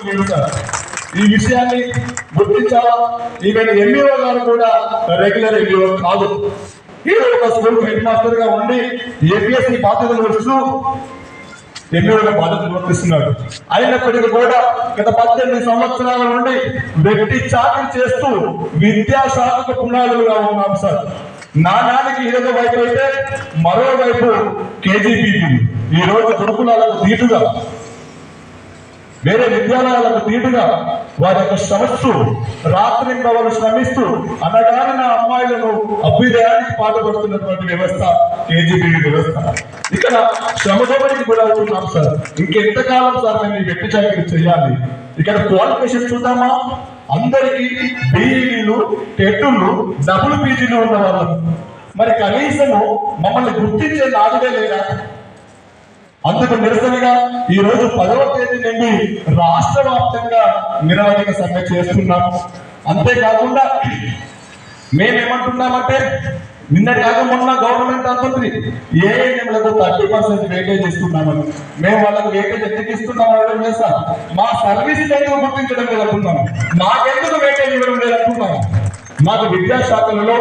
ఈ విషయాన్ని గుర్తించాలా? ఈమెను ఎంఈఓ గారు కూడా రెగ్యులర్ ఎంఈఓ కాదు. ఏదో ఒక స్కూల్ హెడ్ మాస్టర్గా ఉండి ఏపీఎస్సీ బాధ్యతలు వస్తూ ఎంఈఓగా బాధ్యతలు వర్తిస్తున్నాడు అయినప్పటికీ కూడా గత పద్దెనిమిది సంవత్సరాల నుండి వ్యక్తి చాకరీ చేస్తూ విద్యాశాఖకు పునాదులుగా ఉన్నాం సార్. నాణానికి ఇరవై వైపు అయితే మరోవైపు కేజీబీపీ ఈ రోజు గురుకులాలకు దీటుగా వేరే విద్యాలయాలకు తీటుగా వారి యొక్క శ్రమస్సు రాత్రి వాళ్ళు శ్రమిస్తూ అనగానే అమ్మాయిలను అభ్యుదయానికి పాటుపడుతున్నటువంటి వ్యవస్థ కేజీబీ వ్యవస్థ. ఇక్కడ శ్రమదోపడికి కూడా అవుతున్నాం సార్. ఇంకెంతకాలం సార్ మేము ఈ వ్యక్తి చాకరీ చేయాలి? ఇక్కడ క్వాలిఫికేషన్ చూద్దామా? అందరికీ బీఈడీలు టెట్టులు డబుల్ పీజీలు ఉన్న వాళ్ళు మరి కనీసము మమ్మల్ని గుర్తించే నాదుడే లేదా అందుకు నిరసనగా ఈ రోజు పదవ తేదీ నుండి రాష్ట్ర వ్యాప్తంగా నిరవధిక సమ్మె చేస్తున్నాము అంతేకాకుండా మేమేమంటున్నామంటే నిన్నటి కాక మొన్న గవర్నమెంట్ అంటుంది ఏఎన్ఎంలకు థర్టీ పర్సెంట్ వేటేజ్ ఇస్తున్నామని. మేము వాళ్ళకి వేటేజ్ ఎందుకు ఇస్తున్నాం అనడం లేదు సార్ మా సర్వీస్ ఎందుకు గుర్తించడం లేదంటున్నాం మాకెందుకు వేటేజ్ ఇవ్వడం లేదంటున్నాం మాకు విద్యాశాఖలలో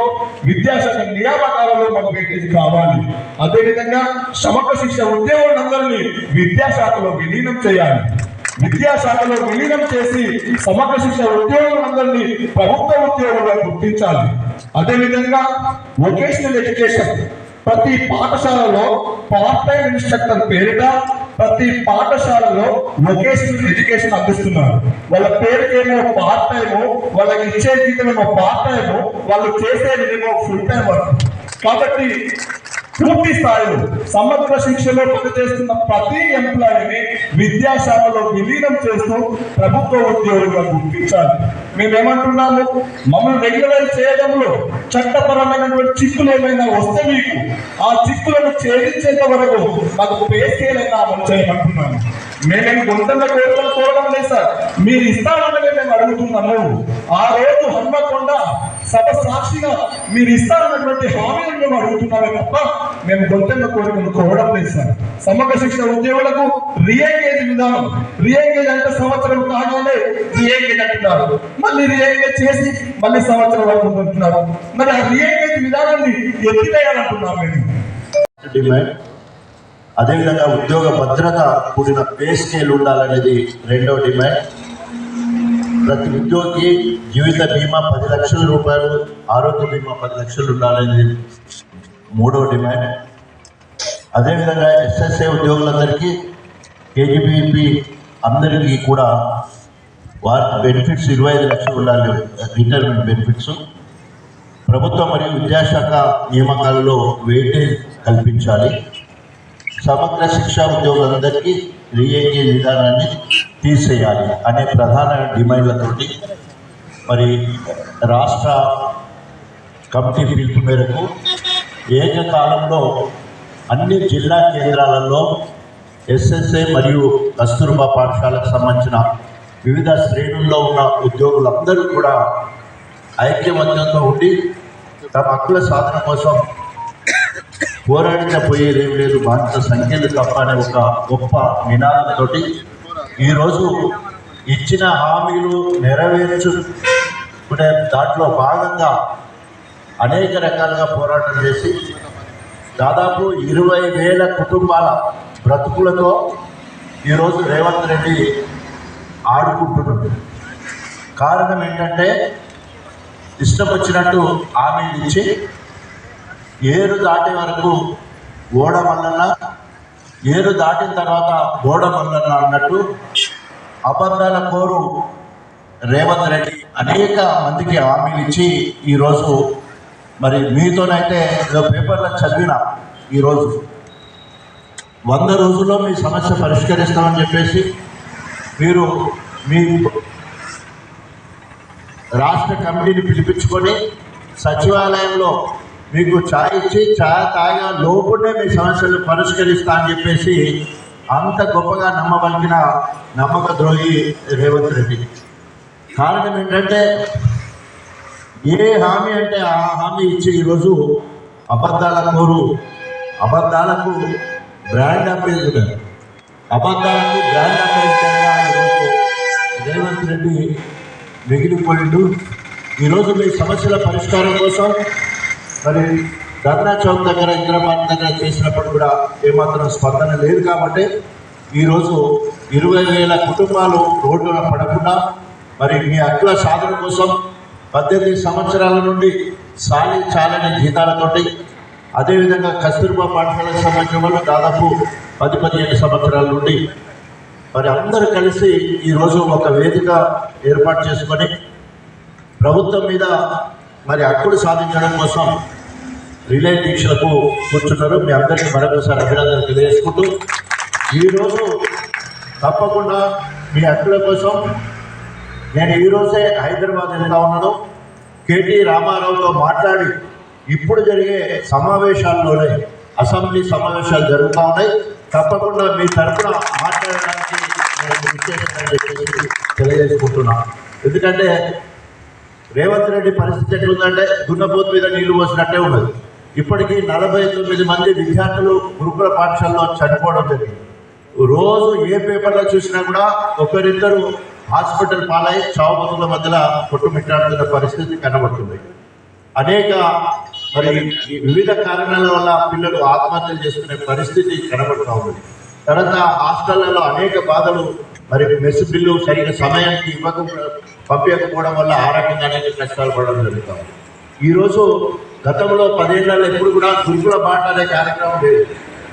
విద్యాశాఖ నియామకాలలో మాకు వెయిటేజ్ కావాలి. అదేవిధంగా సమగ్ర శిక్ష ఉద్యోగులందరినీ విద్యాశాఖలో విలీనం చేయాలి. విద్యాశాఖలో విలీనం చేసి సమగ్ర శిక్ష ఉద్యోగులందరినీ ప్రభుత్వ ఉద్యోగులుగా గుర్తించాలి. అదేవిధంగా వొకేషనల్ ఎడ్యుకేషన్ ప్రతి పాఠశాలలో పార్ట్ టైం ఇన్స్ట్రక్టర్ పేరిట ప్రతి పాఠశాలలో వొకేషనల్ ఎడ్యుకేషన్ అందిస్తున్నారు. వాళ్ళ పేరుకేమో పార్ట్ టైము వాళ్ళకి ఇచ్చే జీతమేమో పార్ట్ టైము వాళ్ళు చేసేది ఏమో ఫుల్ టైం వర్క్ కాబట్టి పూర్తి స్థాయిలో సమగ్ర శిక్షలో పనిచేస్తున్న ప్రతి ఎంప్లాయీని విద్యాశాఖలో విలీనం చేస్తూ ప్రభుత్వ ఉద్యోగులుగా గుర్తించాలి. మేమేమంటున్నాము? మమ్మల్ని రెగ్యులైజ్ చేయడంలో చట్టపరమైనటువంటి చిక్కులు ఏమైనా వస్తే మీకు ఆ చిక్కులను ఛేదించేంత వరకు మాకు పే స్కేల్ అయినా అమలు చేయమంటున్నాను మేమేమి గుంటల కోరికలు కోరడం లేదు సార్. మీరు ఇస్తామని మేము అడుగుతున్నాము. ఆ రోజు హన్మకొండ సభ సాక్షిగా మీరు ఇస్తారన్నటువంటి హామీలను మేము అడుగుతున్నామే తప్ప మేము గొంతెమ్మ కోరికలు కోవడం లేదు సార్. సమగ్ర శిక్షణ ఉద్యోగులకు రీఎంగేజ్ విధానం రీఎంగేజ్ అంటే సంవత్సరం కాగానే రీఎంగేజ్ అంటున్నారు. మళ్ళీ రీఎంగేజ్ చేసి మళ్ళీ సంవత్సరం వరకు ఉంటున్నారు మరి ఆ రీఎంగేజ్ విధానాన్ని ఎత్తివేయాలంటున్నాం మేము. డిమాండ్ అదేవిధంగా ఉద్యోగ భద్రత కూడిన పే స్కేల్ ఉండాలనేది రెండవ డిమాండ్ ప్రతి ఉద్యోగి జీవిత బీమా పది లక్షల రూపాయలు ఆరోగ్య బీమా పది లక్షలు ఉండాలనేది మూడో డిమాండ్. అదేవిధంగా ఎస్ఎస్ఏ ఉద్యోగులందరికీ కేజీబీపీ అందరికీ కూడా వారి బెనిఫిట్స్ ఇరవై ఐదు లక్షలు ఉండాలి రిటైర్మెంట్ బెనిఫిట్స్. ప్రభుత్వ మరియు విద్యాశాఖ నియామకాలలో వెయిటేజ్ కల్పించాలి. సమగ్ర శిక్షా ఉద్యోగులందరికీ రీఎంగేజ్ విధానాన్ని తీసేయాలి అనే ప్రధాన డిమాండ్లతోటి మరి రాష్ట్ర కమిటీ పిలుపు మేరకు ఏకకాలంలో అన్ని జిల్లా కేంద్రాలలో ఎస్ఎస్ఏ మరియు కస్తూర్బా పాఠశాలకు సంబంధించిన వివిధ శ్రేణుల్లో ఉన్న ఉద్యోగులందరూ కూడా ఐక్యమత్యంతో ఉండి తమ హక్కుల సాధన కోసం పోరాడిన పోయేదేం లేదు. బాధిత సంఖ్యలు తప్ప అనే ఒక గొప్ప నినాదంతో ఈరోజు ఇచ్చిన హామీలు నెరవేర్చుకునే దాంట్లో భాగంగా అనేక రకాలుగా పోరాటం చేసి దాదాపు ఇరవై వేల కుటుంబాల బ్రతుకులతో ఈరోజు రేవంత్ రెడ్డి ఆడుకుంటున్నాడు. కారణం ఏంటంటే ఇష్టం వచ్చినట్టు హామీలు ఇచ్చి ఏరు దాటే వరకు ఓడ మల్లన్న ఏరు దాటిన తర్వాత ఓడ మల్లన్న అన్నట్టు అబద్ధాల కోరు రేవంత్ రెడ్డి అనేక మందికి హామీలు ఇచ్చి ఈరోజు మరి మీతోనైతే ఏదో పేపర్లో చదివిన ఈరోజు. వంద రోజుల్లో మీ సమస్య పరిష్కరిస్తామని చెప్పేసి మీరు మీ రాష్ట్ర కమిటీని పిలిపించుకొని సచివాలయంలో మీకు ఛాయ్ ఇచ్చి ఛాయ్ తాగా లోపునే మీ సమస్యలు పరిష్కరిస్తా అని చెప్పేసి అంత గొప్పగా నమ్మవలిగిన నమ్మక ద్రోహి రేవంత్ రెడ్డి. కారణం ఏంటంటే ఏ హామీ అంటే ఆ హామీ ఇచ్చి ఈరోజు అబద్ధాల కోరు అబద్ధాలకు బ్రాండ్ అంబేద్కర్ అబద్ధాలకు బ్రాండ్ అంబేద్కర్గా ఈరోజు రేవంత్ రెడ్డి మిగిలిపోయిండు. ఈరోజు మీ సమస్యల పరిష్కారం కోసం మరి ధర్నా చౌక్ దగ్గర ఇంద్రపార్క్ దగ్గర చేసినప్పుడు కూడా ఏమాత్రం స్పందన లేదు కాబట్టి ఈరోజు ఇరవై వేల కుటుంబాలు రోడ్డున పడకుండా మరి మీ అట్ల సాధన కోసం పద్దెనిమిది సంవత్సరాల నుండి సాలి చాలని జీతాలతోటి అదేవిధంగా కస్తూర్బా పాఠశాలకు సంబంధించిన వాళ్ళు దాదాపు పది పదిహేను సంవత్సరాల నుండి మరి అందరూ కలిసి ఈరోజు ఒక వేదిక ఏర్పాటు చేసుకొని ప్రభుత్వం మీద మరి హక్కులు సాధించడం కోసం రిలే దీక్షలకు కూర్చున్నారు. మీ అందరికీ మరొకసారి అభినందనలు తెలియజేసుకుంటూ ఈరోజు తప్పకుండా మీ హక్కుల కోసం నేను ఈరోజే హైదరాబాద్ వెళ్తా ఉన్నాను. కేటీ రామారావుతో మాట్లాడి ఇప్పుడు జరిగే సమావేశాల్లోనే అసెంబ్లీ సమావేశాలు జరుగుతూ ఉన్నాయి. తప్పకుండా మీ తరఫున మాట్లాడడానికి నేను విశేషంగా తెలియజేసుకుంటున్నాను ఎందుకంటే రేవంత్ రెడ్డి పరిస్థితి ఎట్లుందంటే దున్నపోతు మీద నీళ్ళు పోసినట్టే ఉన్నది. ఇప్పటికీ నలభై తొమ్మిది మంది విద్యార్థులు గురుకుల పాఠశాలలో చనిపోవడం జరిగింది. రోజు ఏ పేపర్లో చూసినా కూడా ఒకరిద్దరు హాస్పిటల్ పాలై చావుబతుల మధ్యలో కొట్టుమిట్టాడుతున్న పరిస్థితి కనబడుతుంది. అనేక మరి ఈ వివిధ కారణాల వల్ల పిల్లలు ఆత్మహత్యలు చేసుకునే పరిస్థితి కనబడుతూ ఉంది తర్వాత హాస్టళ్ళలో అనేక బాధలు మరి మెస్ బిల్లు సరిగ్గా సమయానికి ఇవ్వకుండా పంపించకపోవడం వల్ల ఆ రకంగా అనేక కష్టాలు పడడం జరుగుతుంది ఈరోజు గతంలో పదేళ్ళలో ఎప్పుడు కూడా గురుకుల బాట అనే కార్యక్రమం లేదు.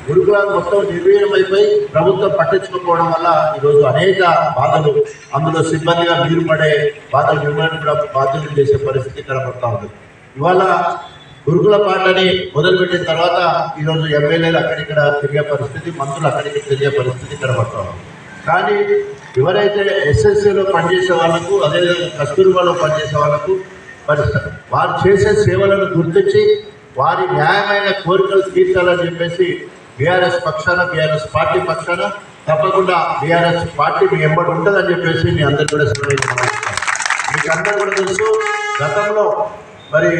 గురుకులాలు మొత్తం నిర్వీర్యం అయిపోయి ప్రభుత్వం పట్టించుకోకపోవడం వల్ల ఈరోజు అనేక బాధలు అందులో సిబ్బందిగా మీరు పడే బాధలు మిమ్మల్ని కూడా బాధ్యతలు చేసే పరిస్థితి కనపడతా ఉంది. ఇవాళ గురుకుల పాటని మొదలుపెట్టిన తర్వాత ఈరోజు ఎమ్మెల్యేలు అక్కడిక్కడ తిరిగే పరిస్థితి మంత్రులు అక్కడికి తిరిగే పరిస్థితి కనబడతా ఉంది. కానీ ఎవరైతే ఎస్ఎస్సీలో పనిచేసే వాళ్ళకు అదేవిధంగా కస్తూర్బాలో పనిచేసే వాళ్ళకు మరి వారు చేసే సేవలను గుర్తించి వారి న్యాయమైన కోరికలు తీర్చాలని చెప్పేసి బీఆర్ఎస్ పక్షాన బీఆర్ఎస్ పార్టీ పక్షాన తప్పకుండా బీఆర్ఎస్ పార్టీ మీ ఎంబడి ఉంటుందని చెప్పేసి మీ అందరు కూడా సెలవు మీకు అందరూ కూడా తెలుసు గతంలో మరి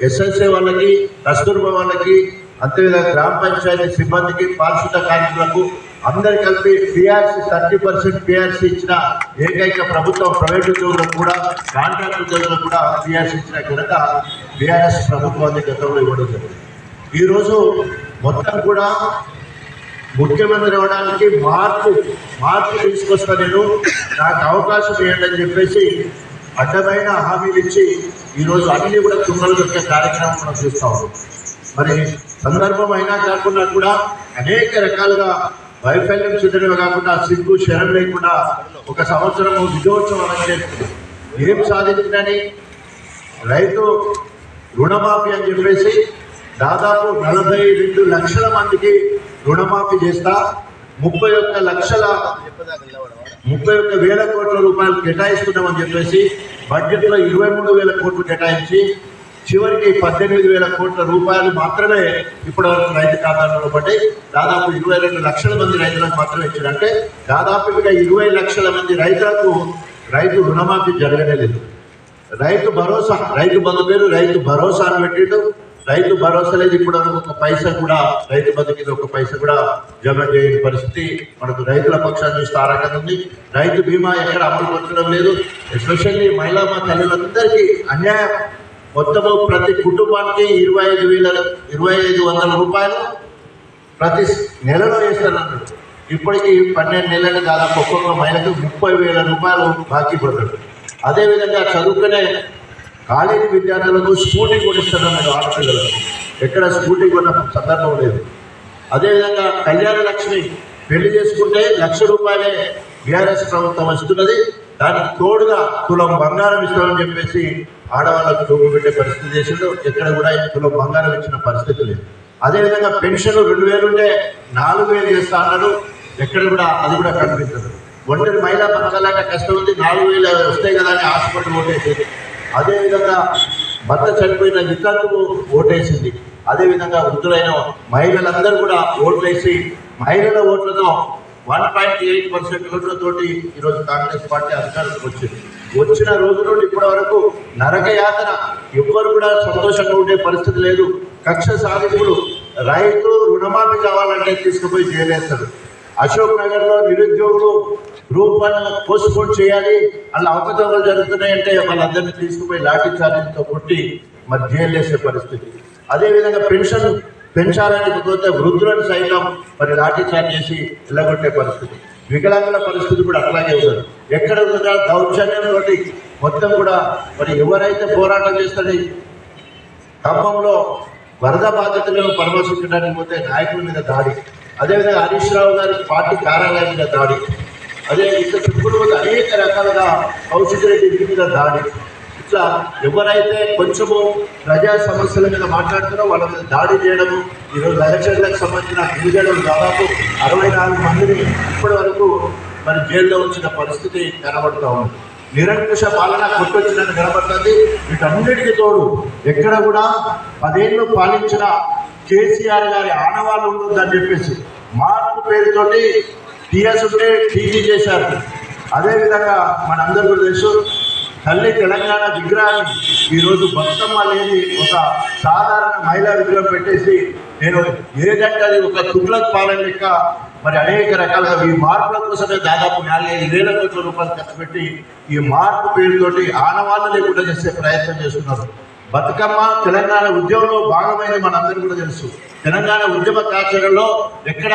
ఎస్ఎస్ఏ వాళ్ళకి కస్తూర్బా వాళ్ళకి అంతేవిధంగా గ్రామ పంచాయతీ సిబ్బందికి పారిశుద్ధ కార్మికులకు అందరు కలిపి పిఆర్సీ థర్టీ పర్సెంట్ పిఆర్సీ ఇచ్చిన ఏకైక ప్రభుత్వం ప్రైవేట్ ఉద్యోగులకు కూడా కాంట్రాక్ట్ ఉద్యోగులకు కూడా పిఆర్సీ ఇచ్చిన ఘనత బీఆర్ఎస్ ప్రభుత్వాన్ని గతంలో ఇవ్వడం జరిగింది. ఈరోజు మొత్తం కూడా ముఖ్యమంత్రి అవ్వడానికి మార్పు మార్పు తీసుకొస్తా నేను. నాకు అవకాశం ఇవ్వండి అని చెప్పేసి అడ్డమైన హామీలు ఇచ్చి ఈరోజు అన్ని కూడా తుంగలు దొరికే కార్యక్రమం మనం చూస్తూ ఉన్నాం. మరి సందర్భం అయినా కాకుండా కూడా అనేక రకాలుగా వైఫల్యం చూడడమే కాకుండా సిగ్గు శరం లేకుండా ఒక సంవత్సరం విజయోత్సవం చేస్తుంది. ఏం సాధించిందని? రైతు రుణమాఫీ అని చెప్పేసి దాదాపు నలభై రెండు లక్షల మందికి రుణమాఫీ చేస్తా ముప్పై ఒక్క లక్షల ముప్పై ఒక్క వేల కోట్ల రూపాయలు కేటాయిస్తున్నామని చెప్పేసి బడ్జెట్లో ఇరవై మూడు వేల కోట్లు కేటాయించి చివరికి పద్దెనిమిది వేల కోట్ల రూపాయలు మాత్రమే ఇప్పటివరకు రైతు ఖాతాలలో పడ్డాయి. దాదాపు ఇరవై రెండు లక్షల మంది రైతులకు మాత్రమే ఇచ్చారంటే దాదాపుగా ఇరవై లక్షల మంది రైతులకు రైతు రుణమాఫీ జరగలేదు లేదు. రైతు భరోసా రైతు బంధు పేరు రైతు భరోసా అని పెట్టిండు. రైతు భరోసా లేదు ఇప్పుడు ఒక పైసా కూడా రైతు బంధు మీద ఒక పైసా కూడా జమ చేయని పరిస్థితి మనకు రైతుల పక్షాన్ని చూస్తే ఆ రకంగా ఉంది. రైతు బీమా ఎక్కడ అమలు పరచడం లేదు. ఎస్పెషల్లీ మహిళా మా తల్లులందరికీ అన్యాయం. మొత్తము ప్రతి కుటుంబానికి ఇరవై ఐదు వేల ఇరవై ఐదు వందల రూపాయలు ప్రతి నెలలో వేస్తారన్నాడు ఇప్పటికీ పన్నెండు నెలలు దాదాపు ఒక్కొక్క మహిళకు ముప్పై వేల రూపాయలు బాకీ పడ్డాడు అదేవిధంగా చదువుకునే కాలేజీ విద్యార్థులకు స్కూటీ కొనిస్తున్నాడు ఆడపిల్లలకు. ఎక్కడ స్కూటీ కొన్న సందర్భం లేదు. అదేవిధంగా కళ్యాణ లక్ష్మి పెళ్ళి చేసుకుంటే లక్ష రూపాయలే బీఆర్ఎస్ ప్రభుత్వం ఇస్తున్నది దానికి తోడుగా తులం బంగారం ఇస్తామని చెప్పేసి ఆడవాళ్ళకు తూగు పెట్టే పరిస్థితి చేసిండు. ఎక్కడ కూడా తులం బంగారం ఇచ్చిన పరిస్థితి లేదు. అదేవిధంగా పెన్షన్ రెండు వేలు ఉంటే నాలుగు వేలు చేస్తా అన్నాడు. ఎక్కడ కూడా అది కూడా కనిపించదు. ఒంటరి మహిళా పథకాలంటే కష్టం ఉంది. నాలుగు వేలు వస్తాయి కదా అని హాస్పిటల్ ఓటేసింది. అదేవిధంగా భర్త చనిపోయిన వితంతువు ఓటేసింది. అదేవిధంగా వృద్ధులైన మహిళలందరూ కూడా ఓట్లేసి మహిళల ఓట్లతో వన్ పాయింట్ ఎయిట్ పర్సెంట్ ఓట్లతోటి ఈరోజు కాంగ్రెస్ పార్టీ అధికారంలోకి వచ్చింది. వచ్చిన రోజు నుండి ఇప్పటి వరకు నరక యాతన ఎవ్వరు కూడా సంతోషంగా ఉండే పరిస్థితి లేదు. కక్ష సాధింపుడు రైతు రుణమాఫీ కావాలంటే తీసుకుపోయి జైలేస్తాడు అశోక్ నగర్లో నిరుద్యోగులు గ్రూప్ వన్ పోస్ట్పోన్ చేయాలి అలా అవకతవకలు జరుగుతున్నాయంటే వాళ్ళందరినీ తీసుకుపోయి లాఠీ చార్జీలతో కొట్టి మరి జైలు వేసే పరిస్థితి. అదేవిధంగా పెన్షన్ పెంచాలని పోతే వృద్ధులను సైతం మరి లాఠీచార్జ్ చేసి వెళ్ళగొట్టే పరిస్థితి. వికలాంగుల పరిస్థితి కూడా అట్లాగే ఉంది ఎక్కడ ఉందా దౌర్జన్యం తోటి మొత్తం కూడా మరి ఎవరైతే పోరాటం చేస్తారో ఖమ్మంలో వరద బాధితులను పరామర్శించడానికి పోతే నాయకుల మీద దాడి. అదేవిధంగా హరీష్ రావు గారి పార్టీ కార్యాలయం మీద దాడి. అదే ఇంత చెప్పుకుంటూ అనేక రకాలుగా కౌశిక్ రెడ్డి మీద దాడి. ఇట్లా ఎవరైతే కొంచెము ప్రజా సమస్యల మీద మాట్లాడుతారో వాళ్ళ మీద దాడి చేయడము ఈరోజు లగచర్లకు సంబంధించిన గిరిజనులు దాదాపు అరవై నాలుగు మందిని ఇప్పటి వరకు మరి జైల్లో ఉంచిన పరిస్థితి కనబడుతూ ఉంది. నిరంకుశ పాలన కొట్టొచ్చినట్టు కనబడుతుంది. వీటన్నిటికీ తోడు ఎక్కడ కూడా పదేళ్ళు పాలించిన కేసీఆర్ గారి ఆనవాళ్ళు ఉండొద్దని చెప్పేసి మార్పు పేరుతోటి టీఎస్ ఉంటే టీజీ చేశారు. అదేవిధంగా మనందరూ తెలుసు తల్లి తెలంగాణ విగ్రహాన్ని ఈరోజు బతుకమ్మ లేని ఒక సాధారణ మహిళా విగ్రహం పెట్టేసి నేను ఏదంటే అది ఒక తుగ్లక్ పాలన లెక్క మరి అనేక రకాలుగా ఈ మార్పుల కోసమే దాదాపు నాలుగైదు వేల కోట్ల రూపాయలు ఖర్చు పెట్టి ఈ మార్పు పేరుతోటి ఆనవాళ్ళు లేకుండా చేసే ప్రయత్నం చేస్తున్నారు. బతుకమ్మ తెలంగాణ ఉద్యమంలో భాగమైన మనందరికీ కూడా తెలుసు. తెలంగాణ ఉద్యమ కార్యక్రమంలో ఎక్కడ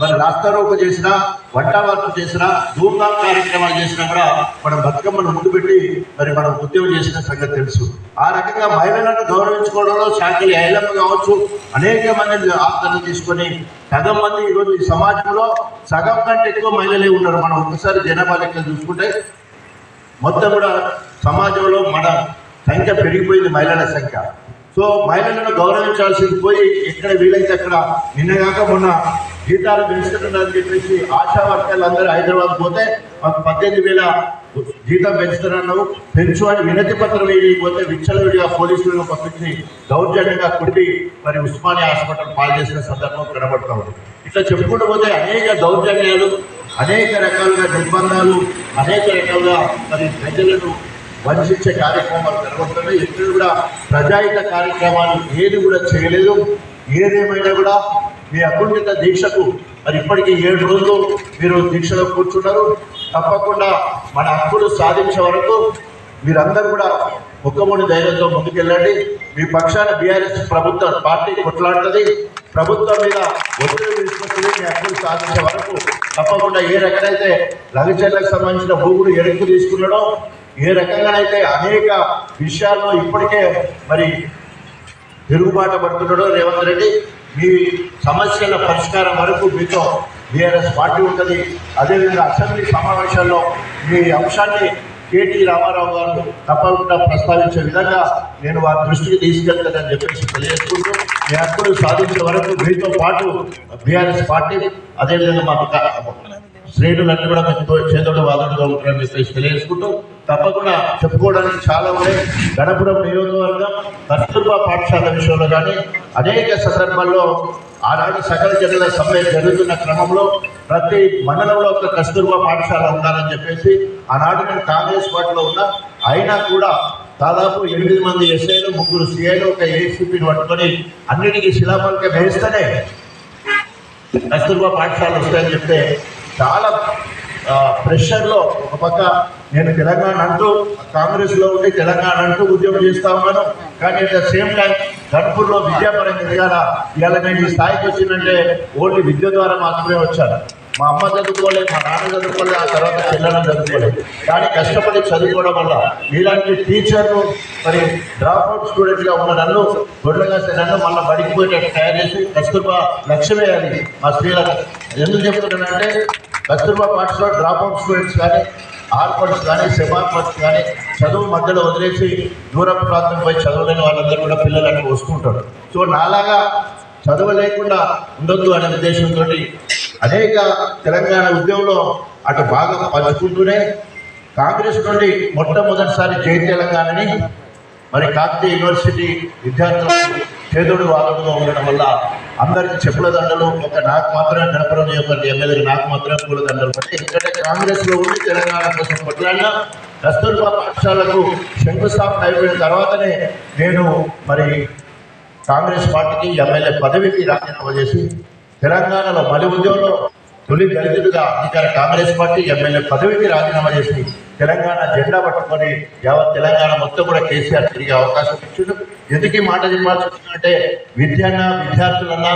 మరి రాస్తారోపు చేసినా వంటావార్పు చేసినా ధూమ్ధాం కార్యక్రమాలు చేసినా కూడా మనం బతుకమ్మను ముందు పెట్టి మరి మనం ఉద్యమం చేసిన సంగతి తెలుసు. ఆ రకంగా మహిళలను గౌరవించుకోవడంలో శాఖలు ఐలమ్మ కావచ్చు. అనేక మంది ఆత్మను తీసుకొని సగం మంది ఈరోజు ఈ సమాజంలో సగం కంటే ఎక్కువ మహిళలే ఉన్నారు. మనం ఒకసారి జనాభా లెక్క చూసుకుంటే మొత్తం కూడా సమాజంలో మన సంఖ్య పెరిగిపోయింది మహిళల సంఖ్య. సో మహిళలను గౌరవించాల్సింది పోయి ఎక్కడ వీలైతే అక్కడ నిన్నగాక మొన్న జీతాలు పెంచుతున్నారని చెప్పేసి ఆశా వర్గాలు అందరూ హైదరాబాద్ పోతే మాకు పద్దెనిమిది వేల జీతం పెంచుతున్నాను పెంచు అని వినతి పత్రం వేయకపోతే విచ్చలవిడిగా పోలీసులను పంపించి దౌర్జన్యంగా కొట్టి మరి ఉస్మానియా హాస్పిటల్ పాలు చేసిన సందర్భం కనబడుతూ ఉంది. ఇట్లా చెప్పుకుంటూ పోతే అనేక దౌర్జన్యాలు అనేక రకాలుగా నిర్బంధాలు అనేక రకాలుగా మరి ప్రజలను వంచే కార్యక్రమాలు జరుగుతున్నాయి ఎక్కడ కూడా ప్రజాహిత కార్యక్రమాలు ఏది కూడా చేయలేదు. ఏదేమైనా కూడా మీ అకుంఠిత దీక్షకు మరి ఇప్పటికీ ఏడు రోజులు మీరు దీక్షలో కూర్చున్నారు. తప్పకుండా మన హక్కులు సాధించే వరకు మీరందరూ కూడా ముక్కమూడి ధైర్యంతో ముందుకెళ్ళండి. మీ పక్షాన బీఆర్ఎస్ ప్రభుత్వ పార్టీ కొట్లాడుతుంది. ప్రభుత్వం మీద ఒత్తిడి తీసుకొస్తుంది. మీ హక్కులు సాధించే వరకు తప్పకుండా ఏ రకమైతే లగచర్లకు సంబంధించిన భూములు ఎరుకు తీసుకున్నాడో ఏ రకంగానైతే అనేక విషయాల్లో ఇప్పటికే మరి తిరుగుబాటు పడుతున్నాడో రేవంత్ రెడ్డి మీ సమస్యల పరిష్కారం వరకు మీతో బీఆర్ఎస్ పార్టీ ఉంటుంది. అదేవిధంగా అసెంబ్లీ సమావేశాల్లో మీ అంశాన్ని కేటీ రామారావు గారు తప్పకుండా ప్రస్తావించే విధంగా నేను వారి దృష్టికి తీసుకెళ్తానని చెప్పేసి తెలియజేసుకుంటూ మీ హక్కులు సాధించే వరకు మీతో పాటు బీఆర్ఎస్ పార్టీ అదేవిధంగా మాకు శ్రేణులన్నీ కూడా మీకు చేతుడు వాదనగా ఉంటారని చెప్పేసి తెలియజేసుకుంటూ తప్పకుండా చెప్పుకోవడానికి చాలా ఉన్నాయి. గణపురం నియోజకవర్గం కస్తూర్బా పాఠశాల విషయంలో కానీ అనేక సందర్భాల్లో ఆనాడు సకల జనుల సమ్మె జరుగుతున్న క్రమంలో ప్రతి మండలంలో ఒక కస్తూర్బా పాఠశాల ఉండాలని చెప్పేసి ఆనాడు నేను కాంగ్రెస్ పార్టీలో ఉన్నా. అయినా కూడా దాదాపు ఎనిమిది మంది ఎస్ఐలు ముగ్గురు సిఐలు ఒక ఏసీపీని పట్టుకొని అన్నిటికీ శిలాఫలకం వేస్తేనే కస్తూర్బా పాఠశాల వస్తాయని చెప్తే చాలా ప్రెషర్లో ఒక పక్క నేను తెలంగాణ అంటూ కాంగ్రెస్లో ఉండి తెలంగాణ అంటూ ఉద్యమం చేస్తా ఉన్నాను. కానీ అట్ ద సేమ్ టైం గణపూర్లో విద్యాపరంగా ఎదగాల ఇవాళ నేను ఈ స్థాయికి వచ్చిందంటే ఓన్లీ విద్య ద్వారా మాత్రమే వచ్చాను. మా అమ్మ చదువుకోలేదు మా నాన్న చదువుకోలేదు ఆ తర్వాత పిల్లలను చదువుకోలేదు. కానీ కష్టపడి చదువుకోవడం వల్ల ఇలాంటి టీచర్లు మరి డ్రాప్ అవుట్ స్టూడెంట్గా ఉన్న నన్ను గొడ్లగా నన్ను మళ్ళీ బడికి పోయేటట్టు తయారు చేసి కస్తూర్బా లక్ష్యమే అది మా స్త్రీలకు ఎందుకు చెప్తున్నానంటే కస్తూర్బా పాఠశాల డ్రాప్ అవుట్ స్టూడెంట్స్ కానీ ఆర్పడ్స్ కానీ సెమార్పడ్స్ కానీ చదువు మధ్యలో వదిలేసి దూర ప్రాంతం పోయి చదవలేని వాళ్ళందరూ కూడా పిల్లలు అక్కడ వస్తుంటారు. సో నాలాగా చదువు లేకుండా ఉండొద్దు అనే ఉద్దేశంతో అనేక తెలంగాణ ఉద్యమంలో అటు బాగా పంచుకుంటూనే కాంగ్రెస్ నుండి మొట్టమొదటిసారి జై తెలంగాణని మరి కాకతీయ యూనివర్సిటీ విద్యార్థులకు చేదుడు వాదనగా ఉండడం వల్ల అందరికి చెప్పుల దండలు ఒక నాకు మాత్రమే గణపురం నియోజకవర్గ ఎమ్మెల్యే నాకు మాత్రమే పూల దండలు. పట్టి ఎందుకంటే కాంగ్రెస్లో ఉండి తెలంగాణ కోసం కొట్లాడినా కస్తూర్బా పాఠశాలకు శంకుస్థాపన అయిపోయిన తర్వాతనే నేను మరి కాంగ్రెస్ పార్టీకి ఎమ్మెల్యే పదవికి రాజీనామా చేసి తెలంగాణలో మలి ఉద్యోగంలో తొలి దళితుడిగా అధికార కాంగ్రెస్ పార్టీ ఎమ్మెల్యే పదవికి రాజీనామా చేసి తెలంగాణ జెండా పట్టుకొని యావత్ తెలంగాణ మొత్తం కూడా కేసీఆర్ తిరిగే అవకాశం ఇచ్చిండు. ఎందుకు ఈ మాట చెప్పాల్సిందంటే విద్యన్న విద్యార్థులన్నా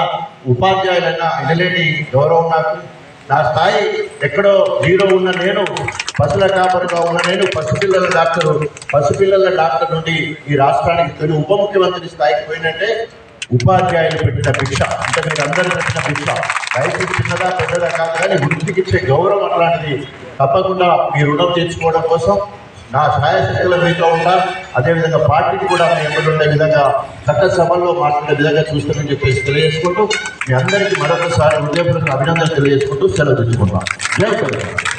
ఉపాధ్యాయులన్నా ఎనలేని గౌరవం నాకు. నా స్థాయి ఎక్కడో జీరో ఉన్న నేను పసుల కాపరిగా ఉన్న నేను పసిపిల్లల డాక్టర్. పసిపిల్లల డాక్టర్ నుండి ఈ రాష్ట్రానికి తొలి ఉప ముఖ్యమంత్రి స్థాయికి పోయినట్టే ఉపాధ్యాయులు పెట్టిన భిక్ష. అంటే మీరు అందరూ పెట్టిన భిక్ష. రైతు చిన్నదా పెద్దదా కాదు కానీ వృత్తికి ఇచ్చే గౌరవం అట్లాంటిది. తప్పకుండా మీ రుణం తెచ్చుకోవడం కోసం నా ఛాయాశక్తుల మీతో ఉంటా. అదేవిధంగా పార్టీకి కూడా మీ ఎప్పుడు ఉండే విధంగా చట్ట సభల్లో మాట్లాడే విధంగా చూస్తామని చెప్పేసి తెలియజేసుకుంటూ మీ అందరికీ మరొకసారి హృదయపూర్వక అభినందనలు తెలియజేసుకుంటూ సెలవు తెచ్చుకుంటాను జై తెలంగాణ